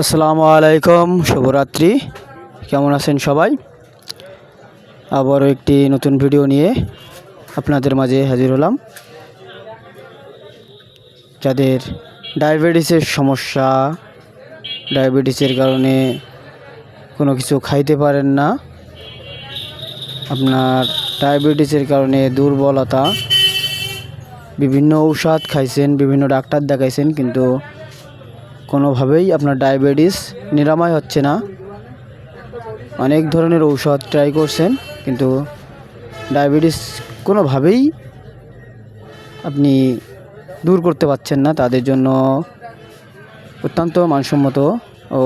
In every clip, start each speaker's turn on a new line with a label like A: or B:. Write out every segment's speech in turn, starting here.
A: আসসালামু আলাইকুম, শুভরাত্রি। কেমন আছেন সবাই? আবারও একটি নতুন ভিডিও নিয়ে আপনাদের মাঝে হাজির হলাম। যাদের ডায়াবেটিসের সমস্যা, ডায়াবেটিসের কারণে কোনো কিছু খাইতে পারেন না, আপনার ডায়াবেটিসের কারণে দুর্বলতা, বিভিন্ন ঔষধ খাইছেন, বিভিন্ন ডাক্তার দেখাইছেন, কিন্তু কোনোভাবেই আপনার ডায়াবেটিস নিরাময় হচ্ছে না। অনেক ধরনের ঔষধ ট্রাই করছেন, কিন্তু ডায়াবেটিস কোনোভাবেই আপনি দূর করতে পারছেন না। তাদের জন্য অত্যন্ত মানসম্মত ও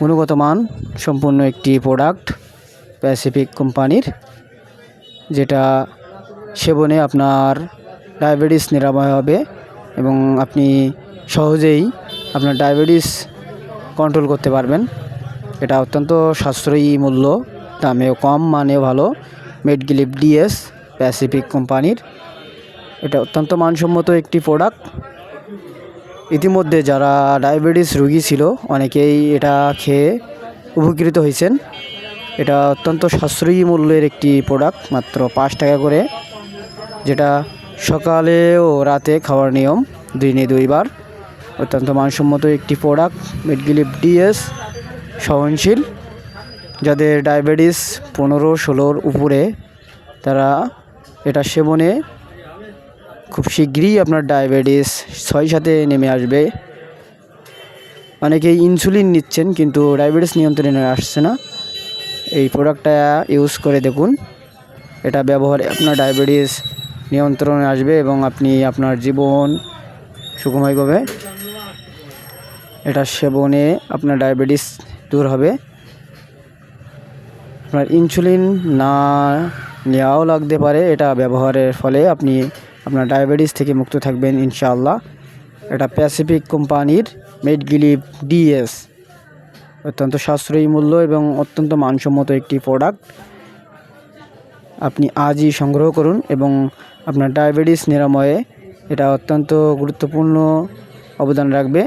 A: গুণগত মান সম্পূর্ণ একটি প্রোডাক্ট প্যাসিফিক কোম্পানির, যেটা সেবনে আপনার ডায়াবেটিস নিরাময় হবে এবং আপনি সহজেই আপনার ডায়াবেটিস কন্ট্রোল করতে পারবেন। এটা অত্যন্ত সাশ্রয়ী মূল্য, দামেও কম, মানেও ভালো। মেডগিলিপ ডিএস প্যাসিফিক কোম্পানির। এটা অত্যন্ত মানসম্মত একটি প্রোডাক্ট ইতিমধ্যে যারা ডায়াবেটিস রুগী ছিল, অনেকেই এটা খেয়ে উপকৃত হয়েছেন। এটা অত্যন্ত সাশ্রয়ী মূল্যের একটি প্রোডাক্ট মাত্র পাঁচ টাকা করে। যেটা সকালে ও রাতে খাওয়ার নিয়ম, দিনে দুইবার। অত্যন্ত মানসম্মত একটি প্রোডাক্ট মেডগিলিপ ডিএস সহনশীল, যাদের ডায়াবেটিস পনেরো, ষোলোর উপরে, তারা এটা সেবনে খুব শীঘ্রই আপনার ডায়াবেটিস ছয় সাথে নেমে আসবে। অনেকেই ইনসুলিন নিচ্ছেন, কিন্তু ডায়াবেটিস নিয়ন্ত্রণে আসছে না। এই প্রোডাক্টটা ইউজ করে দেখুন। এটা ব্যবহারে আপনার ডায়াবেটিস নিয়ন্ত্রণে আসবে এবং আপনি আপনার জীবন সুখময় হবে এটা সেবনে আপনার ডায়াবেটিস দূর হবে। আপনার ইনসুলিন না নেওয়াও লাগতে পারে, এটা ব্যবহারের ফলে আপনি আপনার ডায়াবেটিস থেকে মুক্ত থাকবেন ইনশাআল্লাহ। এটা প্যাসিফিক কোম্পানির মেডগিলিপ ডিএস, অত্যন্ত সাশ্রয়ী মূল্য এবং অত্যন্ত মানসম্মত একটি প্রোডাক্ট। আপনি আজই সংগ্রহ করুন এবং আপনার ডায়াবেটিস নিরাময়ে এটা অত্যন্ত গুরুত্বপূর্ণ অবদান রাখবে।